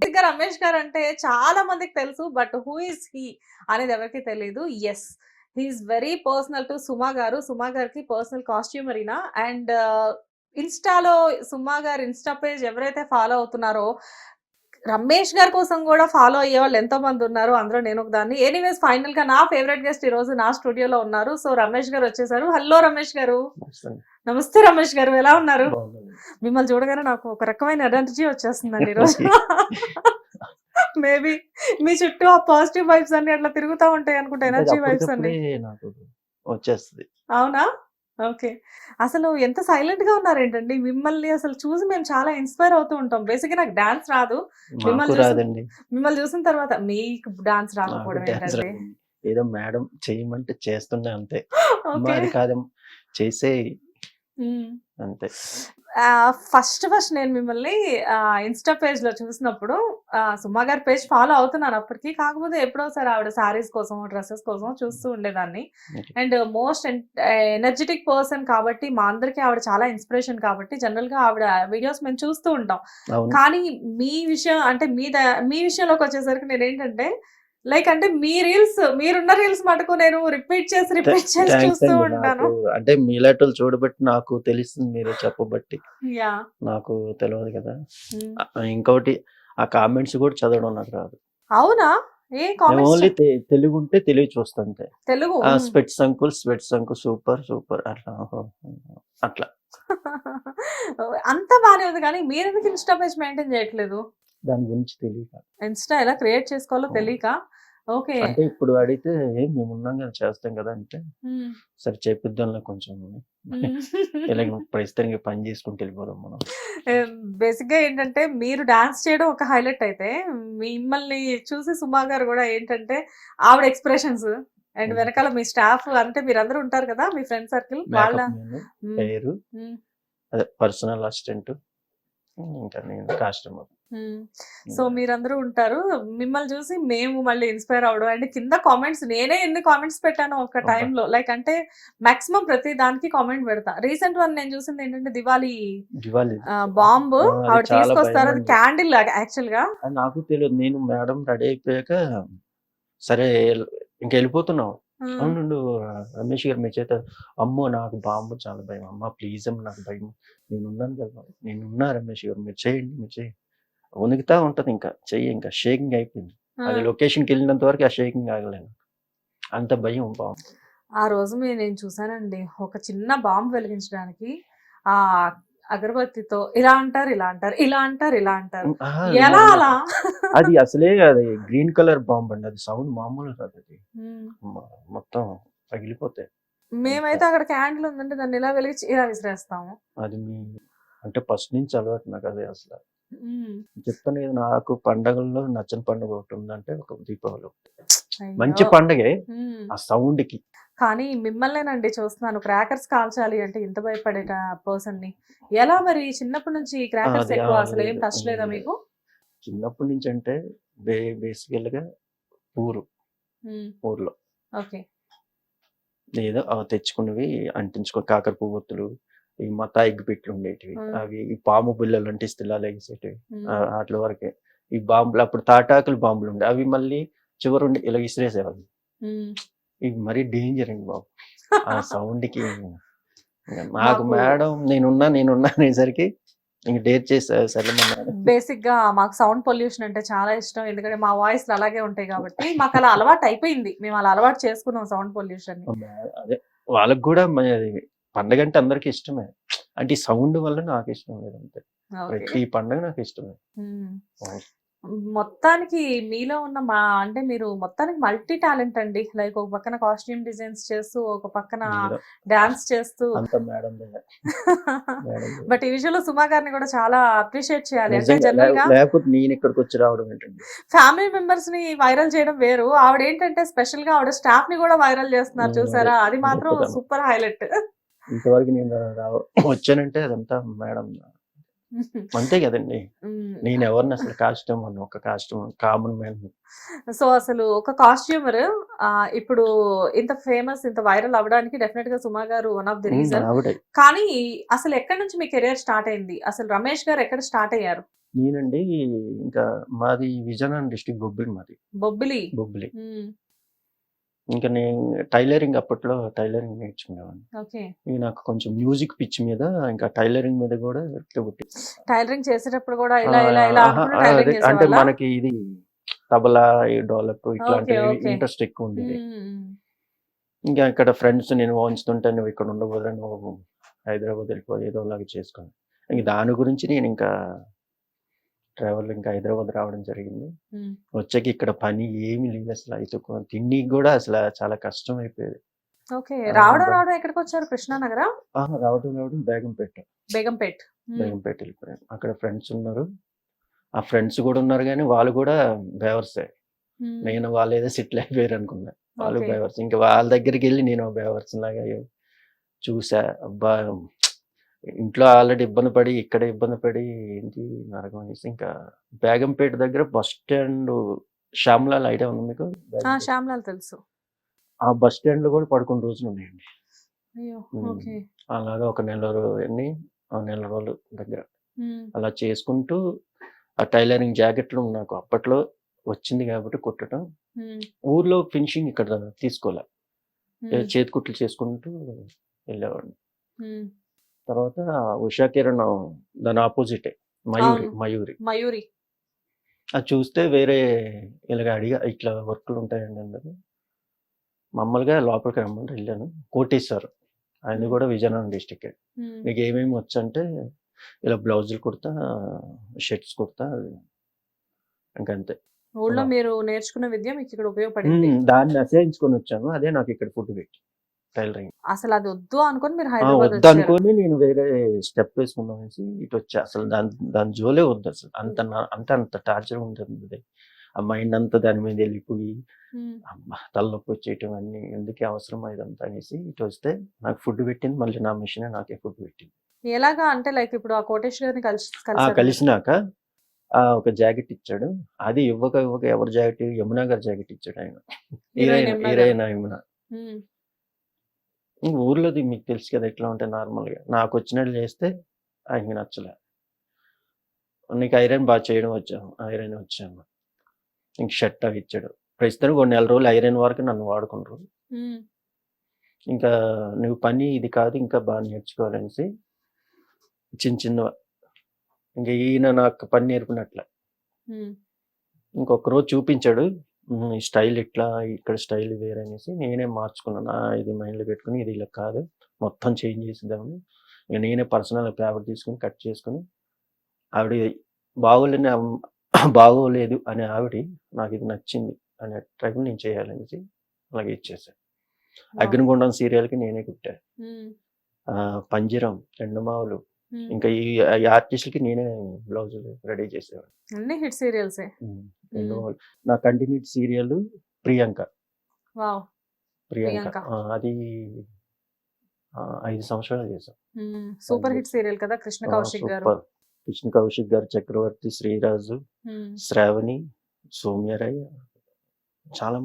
బిగ్గ రమేష్ గారు అంటే చాలా మందికి తెలుసు బట్ హూ ఇస్ హీ అనేది ఎవరికి తెలియదు yes he is very personal to Suma garu. Suma గారికి పర్సనల్ కాస్ట్యూమరీనా అండ్ ఇన్స్టాలో సుమా గారు ఇన్స్టా పేజ్ ఎవరైతే ఫాలో అవుతున్నారో రమేష్ గారి కోసం కూడా ఫాలో అయ్యే వాళ్ళు ఎంతో మంది ఉన్నారు. అందులో నేను ఒక దాన్ని. ఎనీవేస్ ఫైనల్గా నా ఫేవరెట్ గెస్ట్ ఈ రోజు నా స్టూడియోలో ఉన్నారు. సో రమేష్ గారు వచ్చేసారు. హలో రమేష్ గారు. నమస్తే రమేష్ గారు. ఎలా ఉన్నారు? మిమ్మల్ని చూడగానే నాకు ఒక రకమైన ఎనర్జీ వచ్చేస్తుందండి ఈరోజు మేబీ మీ చుట్టూ ఆ పాజిటివ్ వైబ్స్ అన్ని అట్లా తిరుగుతూ ఉంటాయి అనుకుంటా ఎనర్జీ వైబ్స్ అన్ని. వచ్చేస్తుంది. అవునా? ఓకే. అసలు ఎంత సైలెంట్గా ఉన్నారేంటండి? మిమ్మల్ని అసలు చూసి మేము చాలా ఇన్స్పైర్ అవుతూ ఉంటాం. బేసిక్ నాకు డాన్స్ రాదు. మాకు మిమ్మల్ని చూసి- రాదండి. మిమ్మల్ని చూసిన తర్వాత మీకు డాన్స్ రాకపోవడం రాదండి. ఏదో మేడం చేయమంటే చేస్తున్నా అంతే. అమ్మా, ఓకే. అది కాదం. చేసే అంతే. ఫస్ట్ ఫస్ట్ నేను మిమ్మల్ని ఇన్స్టా పేజ్లో చూసినప్పుడు సుమా గారి పేజ్ ఫాలో అవుతున్నాను అప్పటికి. కాకపోతే ఎప్పుడోసారి ఆవిడ సారీస్ కోసం డ్రెస్సెస్ కోసం చూస్తూ ఉండేదాన్ని. అండ్ మోస్ట్ ఎనర్జెటిక్ పర్సన్ కాబట్టి మా అందరికి ఆవిడ చాలా ఇన్స్పిరేషన్ కాబట్టి జనరల్గా ఆవిడ వీడియోస్ మేము చూస్తూ ఉంటాం. కానీ మీ విషయం అంటే మీ ద- మీ విషయంలోకి వచ్చేసరికి నేను ఏంటంటే లైక్ అంటే మీ రీల్స్ మీరున్న రీల్స్ మటుకు నేను రిపీట్ చేసి రిపీట్ చేసి చూస్తూ ఉంటాను. అంటే మీలాటోళ్ళు చూడబట్టి నాకు తెలుస్తుంది మీరు చెప్పబట్టి నాకు తెలియదు కదా. ఇంకోటి ఆ కామెంట్స్ కూడా చదవడం నాకు రాదు. అవునా? ఏ ఓన్లీ తెలుగు ఉంటే తెలుగు. చూస్తుంటే Telugu. Specs uncle specs uncle super super అట్లా. అట్లా. అంతా బానే ఉంది కానీ మీరు ఎందుకు ఇన్స్టా పేజ్ మెయింటైన్ చేయట్లేదు? దాని గురించి తెలియక. ఇన్స్టా ఎలా క్రియేట్ చేసుకోవాలో తెలియక? ఓకే. అంటే ఇప్పుడు అడిగితే "ఏ, మేము ఉన్నాం కదా చేస్తాం కదా అంటే సరే చేపిద్దాంలో కొంచెం ప్రస్తుతానికి పని చేసుకుంటూ వెళ్ళిపోదాం మనం. బేసిక్గా ఏంటంటే మీరు డాన్స్ చేయడం ఒక హైలైట్ అయితే మిమ్మల్ని చూసి సుమా గారు కూడా ఏంటంటే ఆవిడ ఎక్స్ప్రెషన్స్. అండ్. వెనకాల మీ స్టాఫ్ అంటే మీరందరూ ఉంటారు కదా మీ ఫ్రెండ్ సర్కిల్ వాళ్ళ మ్మ్. అదే పర్సనల్ అసిస్టెంట్ ఇంకా నేను. సో మీరందరూ ఉంటారు. మిమ్మల్ని చూసి మేము మళ్ళీ ఇన్స్పైర్ అవడం అండ్ కింద కామెంట్స్ నేనే ఎన్ని కామెంట్స్ పెట్టాను ఒక. టైంలో. లైక్ అంటే మాక్సిమం ప్రతి దానికి కామెంట్ పెడతా. రీసెంట్ వన్ నేను చూసింది ఏంటంటే దివాళీ దివాలి బాంబు ఆవిడ తీసుకొస్తారు. అది. క్యాండిల్ యాక్చువల్గా నాకు తెలియదు. నేను మేడం రెడీ అయిపోయాక సరే ఇంక వెళ్ళిపోతున్నాం మ్మ్. అవును రమేష్ గారు మీ చేత అమ్మో నాకు బాంబు చాలా భయం. అమ్మ ప్లీజ్ అమ్మ నాకు భయం. నేను ఉన్నాను కదా. నేను ఉన్నా రమేష్ గారు. మీరు చేయండి మీరు చేయండి. వణుకుతా ఉంటది ఇంకా చెయ్యి ఇంకా షేకింగ్ అయిపోయింది. అది. లొకేషన్కి వెళ్ళినంత వరకు ఆ షేకింగ్ ఆగలేను. అంత భయం బాంబు ఆ రోజు మీ- నేను చూసానండి ఒక చిన్న బాంబు వెలిగించడానికి ఆ అగరబత్తితో ఇలా అంటారు ఇలా అంటారు ఇలా అంటారు ఇలా అంటారు. ఎలా అలా? అది అసలే అది గ్రీన్ కలర్ బాంబ్ అండి అది సౌండ్ మామూలు కాదు అది. మొత్తం పగిలిపోతాయి. మేమైతే అక్కడ క్యాండిల్ ఉందంటే దాన్ని ఇలా వెలిగించి ఇలా విసిరేస్తాము. అది మీ అంటే ఫస్ట్ నుంచి అలవాటు నాకు అదే అసలు. చెప్తాను కదా నాకు పండగల్లో నచ్చని పండుగ ఒకటి ఉందంటే ఒక దీపావళి ఒకటి. మంచి పండగే. ఆ సౌండ్కి కానీ మిమ్మల్నేనండి చూస్తున్నాను. క్రాకర్స్ కాల్చాలి అంటే ఇంత భయపడే పర్సన్ని ఎలా మరి? చిన్నప్పటి నుంచి క్రాకర్స్ ఎక్కువ అసలు ఏం టచ్ లేదా. మీకు? చిన్నప్పటి నుంచి అంటే బేసికల్గా ఊరు. ఊర్లో. ఓకే. ఏదో తెచ్చుకున్నవి అంటించుకో కాకర పువ్వొత్తులు ఈ మతా పెట్లు ఉండేటివి. అవి ఈ పాము బిల్లలు అంటే ఇస్తలా ఎగిసేటివి అట్ల వరకే. ఈ బాంబులు అప్పుడు తాటాకులు బాంబులు ఉండే. అవి మళ్ళీ చివరి ఉండి ఇలా ఇసిరేసేవాళ్ళు మ్మ్. ఇవి మరీ డేంజర్ అండి బాబు. ఆ సౌండ్కి నాకు మాకు- మేడం నేనున్నా నేనున్నా అనేసరికి ఇంక మేడం. బేసిక్గా మాకు సౌండ్ పొల్యూషన్ అంటే చాలా ఇష్టం. ఎందుకంటే మా వాయిస్ అలాగే ఉంటాయి కాబట్టి మాకు అలా అలవాటు అయిపోయింది. మేము అలా అలవాటు చేసుకున్నాం సౌండ్ పొల్యూషన్ అదే వాళ్ళకి కూడా పండగ అంటే అందరికి ఇష్టమే. అంటే ఈ సౌండ్ వల్ల నాకు ఇష్టం లేదు అంతే. ప్రతి పండగ నాకు ఇష్టమే. మొత్తానికి మీలో ఉన్న మా అంటే మీరు మొత్తానికి మల్టీ టాలెంట్ అండి. లైక్ ఒక పక్కన కాస్ట్యూమ్ డిజైన్స్ చేస్తూ ఒక పక్కన డాన్స్ చేస్తూ. బట్ ఈ విషయంలో సుమా గారిని కూడా చాలా అప్రిషియేట్ చేయాలి. అంటే జనరల్గా నేను ఇక్కడికి వచ్చి రావడం ఏంటండి? ఫ్యామిలీ మెంబర్స్ని వైరల్ చేయడం వేరు. ఆవిడ ఏంటంటే స్పెషల్గా ఆవిడ స్టాఫ్ని కూడా వైరల్ చేస్తున్నారు చూసారా? అదే. మాత్రం. Super highlight. ఇంతవరకు నేను వచ్చానంటే అదంతా మేడం అంతే కదండి. నేను ఎవరిని అసలు కాస్ట్యూమ్ అని ఒక కాస్ట్యూమ్ కామన్ మ్యాన్. సో అసలు ఒక కాస్ట్యూమర్ ఇప్పుడు ఇంత ఫేమస్ ఇంత వైరల్ అవ్వడానికి డెఫినెట్గా సుమా గారు వన్ ఆఫ్ ది రీజన్. కానీ అసలు ఎక్కడి నుంచి మీ కెరియర్ స్టార్ట్ అయింది? అసలు రమేష్ గారు ఎక్కడ స్టార్ట్ అయ్యారు? నేనండి ఇంకా మాది విజయనగరం డిస్ట్రిక్ట్ బొబ్బిలి మాది. బొబ్బిలి. బొబ్బిలి. ఇంకా నేను టైలరింగ్ అప్పట్లో టైలరింగ్ నేర్చుకునేవాడిని. ఓకే. ఇక నాకు కొంచెం మ్యూజిక్ పిచ్ మీద ఇంకా టైలరింగ్ మీద కూడా పుట్టి టైలరింగ్ చేసేటప్పుడు కూడా ఇలా ఇలా ఇలా టైలరింగ్ అంటే చేసేవాళ్ళా? మనకి ఇది తబలా ఈ డోలక్ ఇట్లాంటి ఓకే, ఓకే. ఇంట్రెస్ట్ ఎక్కువ ఉండేది. ఇంకా ఇక్కడ ఫ్రెండ్స్ నేను వాంచుతుంటే నువ్వు ఇక్కడ ఉండబోదు నువ్వు హైదరాబాద్ వెళ్ళిపో ఏదో లాగా చేసుకొని ఇంక దాని గురించి నేను ఇంకా ట్రావెల్ ఇంకా హైదరాబాద్ రావడం జరిగింది. వచ్చాక ఇక్కడ పని ఏమీ లేదు అసలు. అయితే తిండికి కూడా అసలు చాలా కష్టం అయిపోయేది. ఓకే. రావడం రావడం ఎక్కడికి వచ్చారు? కృష్ణానగరా రావడం రావడం బేగంపేట. బేగంపేట్. బేగంపేట వెళ్ళిపోయాను. అక్కడ ఫ్రెండ్స్ ఉన్నారు. ఆ ఫ్రెండ్స్ కూడా ఉన్నారు కానీ వాళ్ళు కూడా బేవర్సే. నేను వాళ్ళు ఏదో సెటిల్ అయిపోయారు అనుకున్నా. వాళ్ళు. బేవర్స్. ఇంకా వాళ్ళ దగ్గరికి వెళ్ళి నేను బేవర్స్ లాగా చూసా. అబ్బా! ఇంట్లో ఆల్రెడీ ఇబ్బంది పడి ఇక్కడ ఇబ్బంది పడి ఏంటి నరకం అనేసి ఇంకా బేగంపేట దగ్గర బస్ స్టాండ్ శ్యామ్లాల్ ఐడియా ఉంది మీకు. శ్యామ్లాల్ తెలుసు. ఆ బస్ స్టాండ్లో కూడా పడుకున్న రోజులు ఉన్నాయండి. అలాగా ఒక నెల రో- ఎన్ని? ఆ నెల రోజులు దగ్గర. అలా చేసుకుంటూ ఆ టైలరింగ్ జాకెట్లు నాకు అప్పట్లో వచ్చింది కాబట్టి కుట్టడం. ఊర్లో ఫినిషింగ్ ఇక్కడ తీసుకోలే. ఏ ఉమ్, చేతి కుట్లు చేసుకుంటూ వెళ్ళేవాడిని. తర్వాత ఉషా కిరణ్ దాని ఆపోజిటే మయూరి. మయూరి. మయూరి. అది చూస్తే వేరే ఇలాగ అడిగా ఇట్లా వర్కులు ఉంటాయండి అందరు మామూలుగా లోపలికి రమ్మంటే వెళ్ళాను. కోటేశ్వర్ ఆయన కూడా విజయనగరం డిస్టిక్ ఉమ్, నీకు ఏమేమి వచ్చంటే ఇలా బ్లౌజులు కుడతా షర్ట్స్ కుడతా ఇంకంతే. ఊళ్ళో. మీరు నేర్చుకున్న విద్య మీకు ఇక్కడ ఉపయోగపడింది. దాన్ని అసహించుకొని వచ్చాను. అదే నాకు ఇక్కడ ఫుడ్ పెట్టి. టైలరింగ్. అసలు అది వద్దు అనుకొని మీరు హైదరాబాద్ అనుకొని నేను వేరే స్టెప్ వేసుకుందాం అనేసి ఇటు వచ్చా అసలు దాని దాని జోలే వద్దు అసలు. అంత అంత అంత టార్చర్ ఉంటుంది. ఆ మైండ్ అంతా దాని మీద వెళ్ళిపోయి తలనొప్పి వచ్చేయటం అన్ని ఎందుకే అవసరం ఇదంతా అనేసి ఇటు వస్తే నాకు ఫుడ్ పెట్టింది. మళ్ళీ నా మిషన్ నాకే ఫుడ్ పెట్టింది. ఎలాగా అంటే లైక్ ఇప్పుడు ఆ కోటేశ్వర్ గారిని కలిసి కలిసినాక ఆ ఒక జాకెట్ ఇచ్చాడు. అది ఇవ్వక ఇవ్వక ఎవరి జాకెట్? యమునా గారి జాకెట్ ఇచ్చాడు ఆయన. Heroine heroine Yamuna heroine Yamuna um, ఇంక ఊర్లోది మీకు తెలుసు కదా ఎట్లా ఉంటాయి నార్మల్గా. నాకు వచ్చినట్లు చేస్తే ఆయనకి నచ్చలే. నీకు ఐరన్ బాగా చేయడం వచ్చాను ఐరన్ వచ్చాను ఇంక షర్ట్ అవి ఇచ్చాడు. ప్రస్తుతానికి కొన్ని నెల రోజులు ఐరన్ వరకు నన్ను వాడుకుంటారు ఇంకా నువ్వు పని ఇది కాదు ఇంకా బాగా నేర్చుకోవాలనేసి చిన్న చిన్న ఇంకా ఈయన నాకు పని నేర్పినట్లే. ఇంకొక రోజు చూపించాడు. "ఉమ్, ఈ స్టైల్ ఇట్లా ఇక్కడ స్టైల్ వేరే అనేసి నేనే మార్చుకున్నాను "ఆ, ఇది మైండ్లో పెట్టుకుని ఇది ఇలా కాదు. మొత్తం చేంజ్ చేసిద్దామని. ఇక నేనే పర్సనల్ పేపర్ తీసుకుని కట్ చేసుకుని ఆవిడ బాగోలేని బాగోలేదు అనే ఆవిడ నాకు ఇది నచ్చింది అనే టైప్ నేను చేయాలనేసి అలాగే ఇచ్చేసాను అగ్నిగుండం సీరియల్కి నేనే కుట్టా ఉమ్, ఆ, పంజరం ఎండమావులు. ఇంకా ఈ ఈ ఆర్టిస్టులకి నేనే బ్లౌజ్ రెడీ చేసేవాడు అన్ని హిట్ సీరియల్సే. నా కంటిన్యూట్ సీరియల్ ప్రియాంక. వావ్. ప్రియాంక. అది ఐదు సంవత్సరాలు చేశాం. సూపర్ హిట్ సీరియల్ కదా కృష్ణ కౌశిక్ గారు. కృష్ణ కౌశిక్ గారు చక్రవర్తి శ్రీరాజు. శ్రావణి సౌమ్యరాయ్ చాలా